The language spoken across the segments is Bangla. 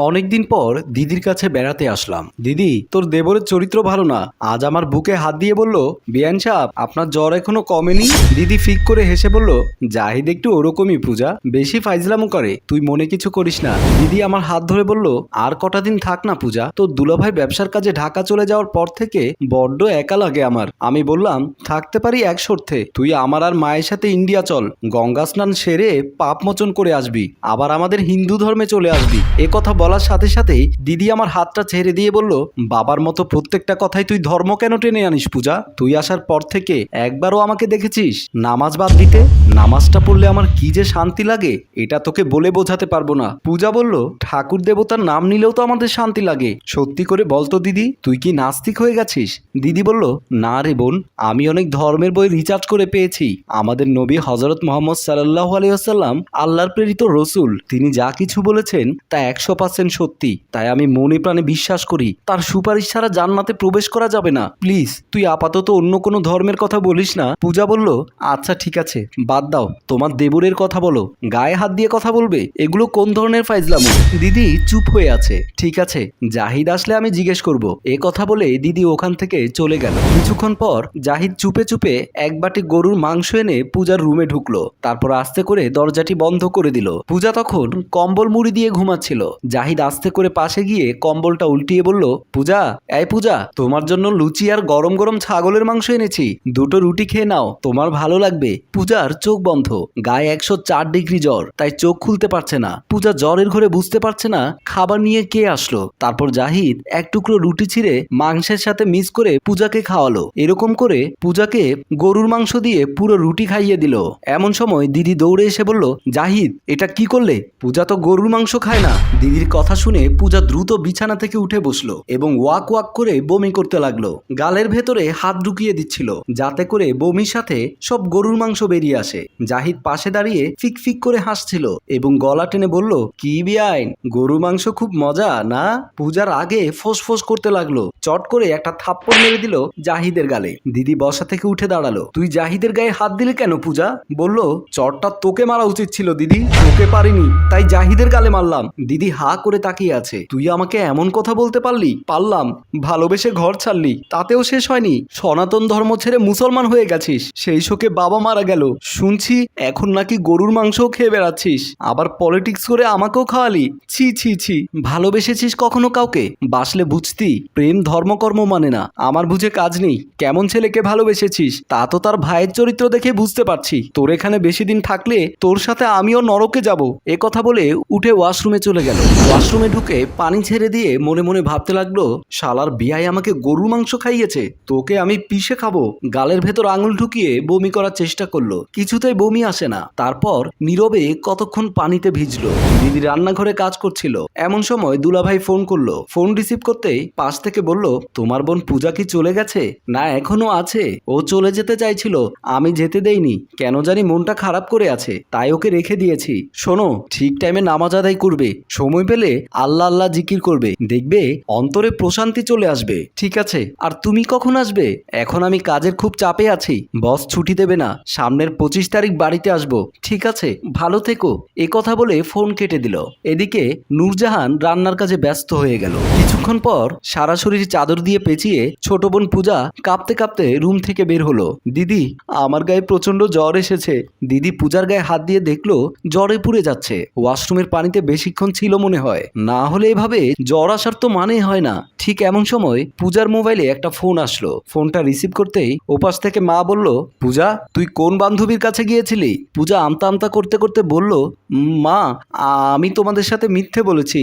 অনেকদিন পর দিদির কাছে বেড়াতে আসলাম। দিদি, তোর দেবরের চরিত্র ভালো না। আজ আমার বুকে হাত দিয়ে বলল, বিয়ান সাহেব, আপনার জ্বর এখনও কমেনি? দিদি ফিক করে হেসে বলল, জাহিদ একটু ওরকমই পূজা, বেশি ফাইজলামো করে। তুই মনে কিছু করিস না। দিদি আমার হাত ধরে বলল, আর কটা দিন থাক না পূজা। তোর দুলাভাই ব্যবসার কাজে ঢাকা চলে যাওয়ার পর থেকে বড্ড একা লাগে আমার। আমি বললাম, থাকতে পারি এক শর্তে। তুই আমার আর মায়ের সাথে ইন্ডিয়া চল। গঙ্গা স্নান সেরে পাপ মোচন করে আসবি। আবার আমাদের হিন্দু ধর্মে চলে আসবি। এ কথা বলার সাথে সাথেই দিদি আমার হাতটা ছেড়ে দিয়ে বলল, বাবার মতো প্রত্যেকটা কথাই তুই ধর্ম কেন টেনে আনিস পূজা? তুই আসার পর থেকে একবারও আমাকে দেখেছিস। নামাজ বাদ দিতে, নামাজটা পড়লে আমার কি যে শান্তি লাগে, এটা তোকে বলে বোঝাতে পারব না। পূজা বলল, ঠাকুর দেবতার নাম নিলেও তো আমাদের শান্তি লাগে। সত্যি করে বলতো দিদি, তুই কি নাস্তিক হয়ে গেছিস? দিদি বলল, না রে বোন, আমি অনেক ধর্মের বই রিচার্জ করে পেয়েছি। আমাদের নবী হজরত মোহাম্মদ সাল্লাহ আলিয়াল্লাম আল্লাহর প্রেরিত রসুল, তিনি যা কিছু বলেছেন তা একশো সত্যি, তাই আমি মনে প্রাণে বিশ্বাস করি, তার সুপারিশ ছাড়া জান্নাতে প্রবেশ করা যাবে না। প্লিজ, তুই আপাতত অন্য কোনো ধর্মের কথা বলিস না। পূজা বলল আচ্ছা ঠিক আছে, বাদ দাও, তোমার দেবরের কথা বলো, গায়ে হাত দিয়ে কথা বলবে, এগুলো কোন ধরনের ফাইজলামো? দিদি চুপ হয়ে আছে, ঠিক আছে, জাহিদ আসলে আমি জিজ্ঞেস করব, এ কথা বলে দিদি ওখান থেকে চলে গেল। কিছুক্ষণ পর, জাহিদ চুপে চুপে এক বাটি গরুর মাংস এনে পূজার রুমে ঢুকলো, তারপর আস্তে করে দরজাটি বন্ধ করে দিল। পূজা তখন কম্বল মুড়ি দিয়ে ঘুমাচ্ছিল জাহিদ আস্তে করে পাশে গিয়ে কম্বলটা উল্টিয়ে বলল, পূজা, এই পূজা, তোমার জন্য লুচি আর গরম গরম ছাগলের মাংস এনেছি। দুটো রুটি খেয়ে নাও, তোমার ভালো লাগবে। পূজার চোখ বন্ধ, গায়ে একশো চার ডিগ্রি জ্বর, তাই চোখ খুলতে পারছে না। পূজা জ্বরের ঘরে বুঝতে পারছে না খাবার নিয়ে কে আসলো। তারপর জাহিদ এক টুকরো রুটি ছিঁড়ে মাংসের সাথে মিস করে পূজাকে খাওয়ালো। এরকম করে পূজাকে গরুর মাংস দিয়ে পুরো রুটি খাইয়ে দিল। এমন সময় দিদি দৌড়ে এসে বলল, জাহিদ, এটা কি করলে? পূজা তো গরুর মাংস খায় না। দিদির কথা শুনে পূজা দ্রুত বিছানা থেকে উঠে বসল এবং ওয়াক ওয়াক করে বমি করতে লাগল। গালের ভেতরে হাত ঢুকিয়ে দিচ্ছিল, যাতে করে বমির সাথে সব গরুর মাংস বেরিয়ে আসে। জাহিদ পাশে দাঁড়িয়ে ফিক ফিক করে হাসছিল এবং গলা টেনে বলল, কি বিআইন? গরু মাংস খুব মজা, না? পূজার আগে ফোঁস করতে লাগল। চট করে একটা থাপ্পড় মেরে দিল জাহিদের গালে। দিদি বসা থেকে উঠে দাঁড়াল। তুই জাহিদের গায়ে হাত দিলে কেন পূজা? বলল, চটটা তোকে মারা উচিত ছিল, দিদি। তোকে পারিনি, তাই জাহিদের গালে মারলাম। দিদি হা করে তাকিয়ে আছে। তুই আমাকে এমন কথা বলতে পারলি? পারলাম। ভালোবেসে ঘর ছাড়লি। তাতেও শেষ হয়নি। সনাতন ধর্ম ছেড়ে মুসলমান হয়ে গেছিস। সেই শোকে বাবা মারা গেল। শুনছি, এখন নাকি গরুর মাংসও খেয়ে বেড়াচ্ছিস। আবার পলিটিক্স করে আমাকেও খাওয়ালি। ছি ছি ছি। ভালোবেসেছিস কখনো কাউকে? বাসলে বুঝতি, প্রেম ধর্মকর্ম মানে না। আমার বুঝে কাজ নেই। কেমন ছেলেকে ভালোবেসেছিস? তা তো তার ভাইয়ের চরিত্র দেখে বুঝতে পারছি। তোর এখানে বেশি দিন থাকলে তোর সাথে আমিও নরকে যাব। এ কথা বলে উঠে ওয়াশরুমে চলে গেল। ওয়াশরুমে ঢুকে পানি ছেড়ে দিয়ে মনে মনে ভাবতে লাগল, শালার বিয়াই আমাকে গরুর মাংস খাইয়েছে, তোকে আমি পিষে খাব। গালের ভেতর আঙুল ঢুকিয়ে বমি করার চেষ্টা করল। কিছুতেই বমি আসে না। তারপর নীরবে কতক্ষণ পানিতে ভিজলো। দিদি রান্নাঘরে কাজ করছিল। এমন সময় দুলাভাই ফোন করল। ফোন রিসিভ করতেই পাশ থেকে বলল, তোমার বোন পূজা কি চলে গেছে? না, এখনও আছে। ও চলে যেতে চাইছিল। আমি যেতে দেইনি। কেন জানি মনটা খারাপ করে আছে। তাই ওকে রেখে দিয়েছি। শোনো, ঠিক টাইমে নামাজ আদায় করবে। সময় পেলে আল্লাহ আল্লাহ জিকির করবে। দেখবে অন্তরে প্রশান্তি চলে আসবে। ঠিক আছে, আর তুমি কখন আসবে? এখন আমি কাজের খুব চাপে আছি। বস ছুটি দেবে না। সামনের পঁচিশ তারিখ বাড়িতে আসব। ঠিক আছে, ভালো থেকো। এ কথা বলে ফোন কেটে দিল। এদিকে নূরজাহান রান্নার কাজে ব্যস্ত হয়ে গেল। কিছুক্ষণ পর সারা শরীর চাদর দিয়ে পেঁচিয়ে ছোট বোন পূজা কাঁপতে কাঁপতে রুম থেকে বের হলো। দিদি, আমার গায়ে প্রচণ্ড জ্বর এসেছে। দিদি পূজার গায়ে হাত দিয়ে দেখল জ্বরে পুড়ে যাচ্ছে। ওয়াশরুমের পানিতে বেশিক্ষণ ছিল মনে হয়। না হলে এভাবে জ্বর আসার তো মানে হয় না। ঠিক এমন সময় পূজার মোবাইলে একটা ফোন আসলো। ফোনটা রিসিভ করতেই ওপাশ থেকে মা বলল, পূজা, তুই কোন বান্ধবীর কাছে গিয়েছিলি? পূজা আমতা আমতা করতে করতে বলল, মা, আমি তোমাদের সাথে মিথ্যে বলেছি।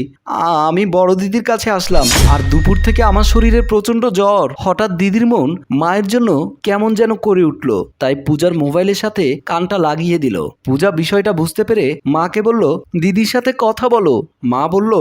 আমি বড় দিদির কাছে আসলাম। আর দুপুর থেকে আমার শরীরে প্রচণ্ড জ্বর। হঠাৎ দিদির মন মায়ের জন্য কেমন যেন করে উঠল। তাই পূজার মোবাইলের সাথে কানটা লাগিয়ে দিল। পূজা বিষয়টা বুঝতে পেরে মাকে বলল, দিদির সাথে কথা বলো। মা বলল,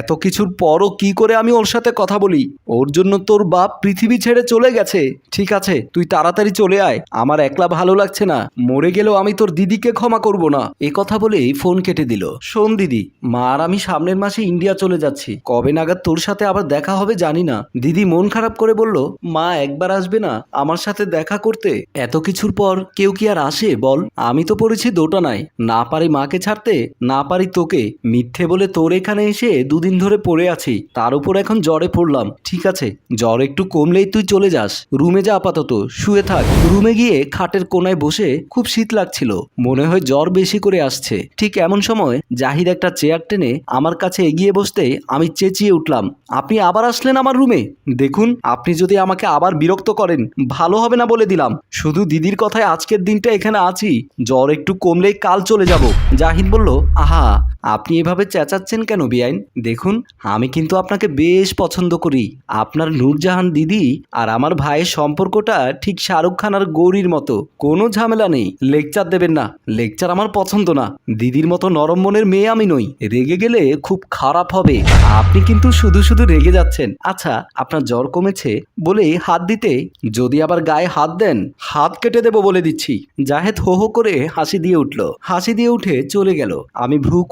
এত কিছুর পরও কি করে আমি ওর সাথে কথা বলি? ওর জন্য তোর বাপ পৃথিবী ছেড়ে চলে গেছে। ঠিক আছে, তুই তাড়াতাড়ি চলে আয়। আমার একলা ভালো লাগছে না। মরে গেলেও আমি তোর দিদিকে ক্ষমা করব না। এ কথা বলেই ফোন কেটে দিল। শোন দিদি, মা আর আমি সামনের মাসে ইন্ডিয়া চলে যাচ্ছি। কবে নাগাদ তোর সাথে আবার দেখা হবে জানি না। দিদি মন খারাপ করে বলল, মা একবার আসবে না আমার সাথে দেখা করতে? এত কিছুর পর কেউ কি আর আসে, বল? আমি তো পড়েছি দোটানায়। না পারি মাকে ছাড়তে, না পারি তোকে। মিথ্যে বলে তোর এখানে এসে দুদিন ধরে পড়ে আছি। তার উপর এখন জ্বরে পড়লাম। ঠিক আছে, জ্বর একটু কমলেই তুই চলে যাস। রুমে যা আপাতত, শুয়ে থাক। রুমে গিয়ে খাটের কোনায় বসে খুব শীত লাগছিল। মনে হয় জ্বর বেশি করে আসছে। ঠিক এমন সময় জাহিদ একটা চেয়ার টেনে আমার কাছে এগিয়ে বসতে আমি চেঁচিয়ে উঠলাম, আপনি আবার আসলেন আমার রুমে? দেখুন, আপনি যদি আমাকে আবার বিরক্ত করেন, ভালো হবে না বলে দিলাম। শুধু দিদির কথায় আজকের দিনটা এখানে আছি। জ্বর একটু কমলেই কাল চলে যাব। জাহিদ বলল, আহা আপনি এভাবে চেঁচাচ্ছেন কেন, বিআইন? দেখুন, আমি কিন্তু আপনাকে বেশ পছন্দ করি। আপনার নূরজাহান দিদি আর আমার ভাইয়ের সম্পর্কটা ঠিক শাহরুখ খান আর গৌরীর মতো। কোনো ঝামেলা নেই। লেকচার দেবেন না। লেকচার আমার পছন্দ না। দিদির মতো নরম মনের মেয়ে আমি নই। রেগে গেলে খুব খারাপ হবে। আপনি কিন্তু শুধু শুধু রেগে যাচ্ছেন। আচ্ছা আপনার জ্বর কমেছে বলে হাত দিতে? যদি আবার গায়ে হাত দেন, হাত কেটে দেবো বলে দিচ্ছি। জাহেদ হো হো করে হাসি দিয়ে উঠল। হাসি দিয়ে উঠে চলে গেল। আমি ভ্রু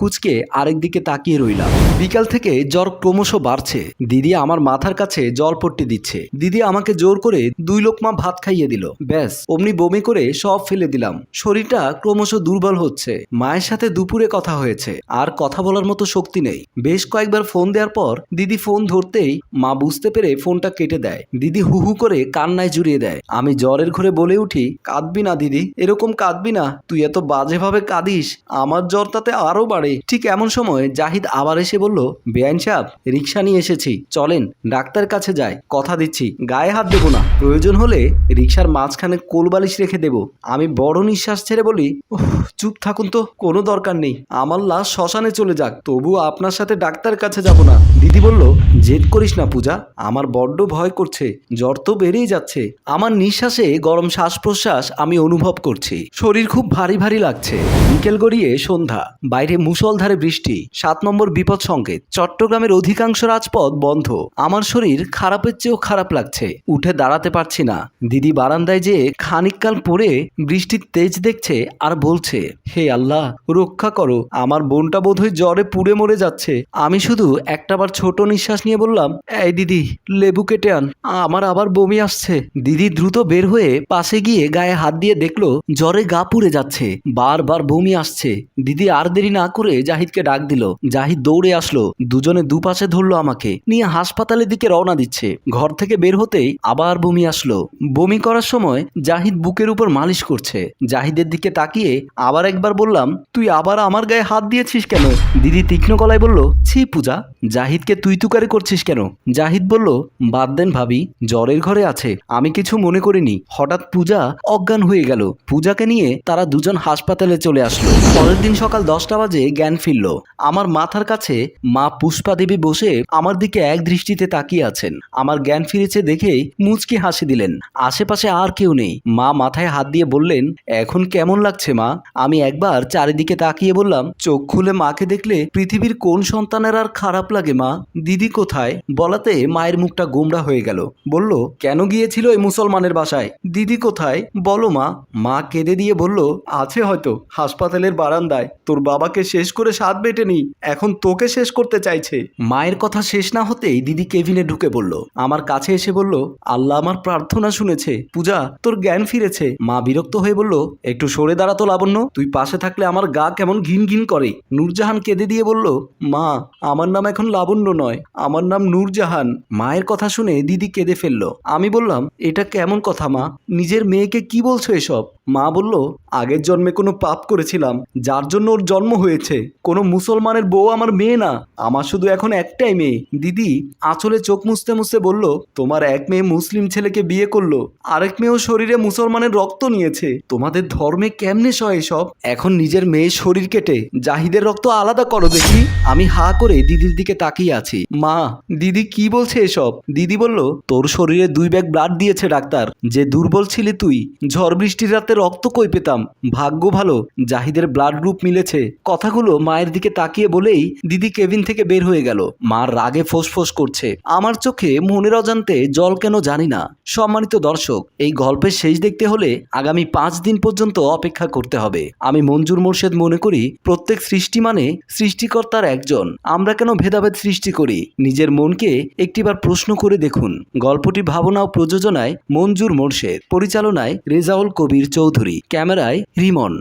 আরেক দিকে তাকিয়ে রইলাম। বিকাল থেকে জ্বর ক্রমশ বাড়ছে। দিদি আমার মাথার কাছে জল পট্টি দিচ্ছে। দিদি আমাকে জোর করে দুই লোকমা ভাত খাইয়ে দিল। ব্যাস, অমনি বমি করে সব ফেলে দিলাম। শরীরটা ক্রমশ দুর্বল হচ্ছে। মায়ের সাথে দুপুরে কথা হয়েছে। আর কথা বলার মতো শক্তি নেই। বেশ কয়েকবার ফোন দেওয়ার পর দিদি ফোন ধরতেই মা বুঝতে পেরে ফোনটা কেটে দেয়। দিদি হু হু করে কান্নায় জুড়িয়ে দেয়। আমি জ্বরের ঘরে বলে উঠি, কাঁদবি না দিদি, এরকম কাঁদবি না। তুই এত বাজেভাবে কাঁদিস, আমার জ্বর তাতে আরও বাড়ে। ঠিক এমন সময় জাহিদ আবার এসে বলল বেআইন সাহেব রিক্সা নিয়ে এসেছি। চলেন ডাক্তার কাছে যাই। কথা দিচ্ছি। গায়ে হাত দেবো না। প্রয়োজন হলে রিক্সার মাঝখানে কোলবালিশ রেখে দেব। আমি বড় নিঃশ্বাস ছেড়ে বলি "উফ, চুপ থাকুন তো কোনো দরকার নেই। আমার লাশ শ্মশানে চলে যাক তবু আপনার সাথে ডাক্তার কাছে যাব না। দিদি বলল জেদ করিস না পূজা আমার বড্ড ভয় করছে। জ্বর তো বেড়েই যাচ্ছে। আমার নিঃশ্বাসে গরম শ্বাস প্রশ্বাস আমি অনুভব করছি। শরীর খুব ভারী ভারী লাগছে। বিকেল গড়িয়ে সন্ধ্যা। বাইরে মুষলধারে বৃষ্টি, সাত নম্বর বিপদ সংকেত, চট্টগ্রামের অধিকাংশ রাজপথ বন্ধ। আমার শরীর খারাপের চেয়েও খারাপ লাগছে, উঠে দাঁড়াতে পারছি না। দিদি বারান্দায় যে খানিককাল পরে বৃষ্টির তেজ দেখছে আর বলছে, হে আল্লাহ, রক্ষা করো, আমার বোনটা বোধহয় জ্বরে পুড়ে মরে যাচ্ছে। আমি শুধু একটাবার ছোট নিঃশ্বাস নিয়ে বললাম, এই দিদি, লেবু কেটে আন, আমার আবার বমি আসছে। দিদি দ্রুত বের হয়ে পাশে গিয়ে গায়ে হাত দিয়ে দেখল, জ্বরে গা পুড়ে যাচ্ছে, বারবার বমি আসছে। দিদি আর দেরি না করে জাহিদকে ডাক দিল। জাহিদ দৌড়ে আসলো। দুজনে দুপাশে ধরলো আমাকে। নিয়ে হাসপাতালের দিকে রওনা দিচ্ছে। ঘর থেকে বের হতেই আবার বমি আসলো। বমি করার সময় জাহিদ বুকের উপর মালিশ করছে। জাহিদের দিকে তাকিয়ে আবার একবার বললাম, তুই আবার আমার গায়ে হাত দিয়েছিস কেন? দিদি তীক্ষ্ণ গলায় বলল, ছি পূজা, জাহিদকে তুই তুকারে করছিস কেন? জাহিদ বলল, বাদ দেন ভাবি, জ্বরের ঘরে আছে। আমি কিছু মনে করিনি। হঠাৎ পূজা অজ্ঞান হয়ে গেল। পূজাকে নিয়ে তারা দুজন হাসপাতালে চলে আসলো। পরের দিন সকাল দশটা বাজে জ্ঞান ফিরল। আমার মাথার কাছে মা পুষ্পা দেবী বসে আমার দিকে এক দৃষ্টিতে তাকিয়ে আছেন। আমার জ্ঞান ফিরেছে দেখেই মুচকি হাসি দিলেন। আশেপাশে আর কেউ নেই। মা মাথায় হাত দিয়ে বললেন, এখন কেমন লাগছে মা? আমি একবার চারিদিকে তাকিয়ে বললাম, চোখ খুলে মাকে দেখলে পৃথিবীর কোন সন্তানের আর খারাপ লাগে মা? দিদি কোথায়? বলাতে মায়ের মুখটা গোমড়া হয়ে গেল। বলল, কেন গিয়েছিল এই মুসলমানের বাসায়? দিদি কোথায়? বলো মা। মা কেঁদে দিয়ে বলল, আছে হয়তো, হাসপাতালের বারান্দায়। তোর বাবাকে শেষ করে স্বাদ বেটেনি এখন তোকে শেষ করতে চাইছে। মায়ের কথা শেষ না হতেই দিদি কেভিনে ঢুকে বলল, আমার কাছে এসে বলল, আল্লাহ আমার প্রার্থনা শুনেছে। পূজা, তোর জ্ঞান ফিরেছে। মা বিরক্ত হয়ে বলল, একটু সরে দাঁড়াতো লাবণ্য, তুই পাশে থাকলে আমার গা কেমন ঘিন ঘিন করে। নূরজাহান কেঁদে দিয়ে বলল, মা, আমার নাম এখন লাবণ্য নয়, আমার নাম নূরজাহান। মায়ের কথা শুনে দিদি কেঁদে ফেলল, আমি বললাম, এটা কেমন কথা মা? নিজের মেয়েকে কি বলছো এসব? মা বলল, আগের জন্মে কোনো পাপ করেছিলাম, যার জন্য ওর জন্ম হয়েছে। কোনো মুসলমানের বউ আমার মেয়ে না। আমার শুধু এখন একটাই মেয়ে। দিদি, আঁচলে চোখ মুছতে মুছতে বলল, তোমার এক মেয়ে মুসলিম ছেলেকে বিয়ে করল। আরেক মেয়েও শরীরে মুসলমানের রক্ত নিয়েছে। তোমাদের ধর্মে কেমনে সয় এসব? এখন নিজের মেয়ের শরীর কেটে। জাহিদের রক্ত আলাদা করো দেখি। আমি হা করে দিদির দিকে তাকিয়ে আছি। মা, দিদি কি বলছে এসব? দিদি বলল, তোর শরীরে দুই ব্যাগ ব্লাড দিয়েছে ডাক্তার। যে দুর্বল ছিলি তুই, ঝড় বৃষ্টির রাতে রক্ত কই পেতাম? ভাগ্য ভালো, জাহিদের ব্লাড গ্রুপ মিলেছে। কথাগুলো মায়ের দিকে তাকিয়ে বলেই দিদি কেবিন থেকে বের হয়ে গেল। মার রাগে ফোঁস করছে। আমার চোখে মনের অজান্তে জল কেন জানি না। সম্মানিত দর্শক, এই গল্পের শেষ দেখতে হলে আগামী পাঁচ দিন পর্যন্ত অপেক্ষা করতে হবে। আমি মঞ্জুর মোর্শেদ মনে করি, প্রত্যেক সৃষ্টি মানে সৃষ্টিকর্তার একজন। আমরা কেন ভেদাভেদ সৃষ্টি করি? নিজের মনকে একটিবার প্রশ্ন করে দেখুন। গল্পটি ভাবনা ও প্রযোজনায় মঞ্জুর মোর্শেদ, পরিচালনায় রেজাউল কবির চৌধুরী, ক্যামেরায় রিমন।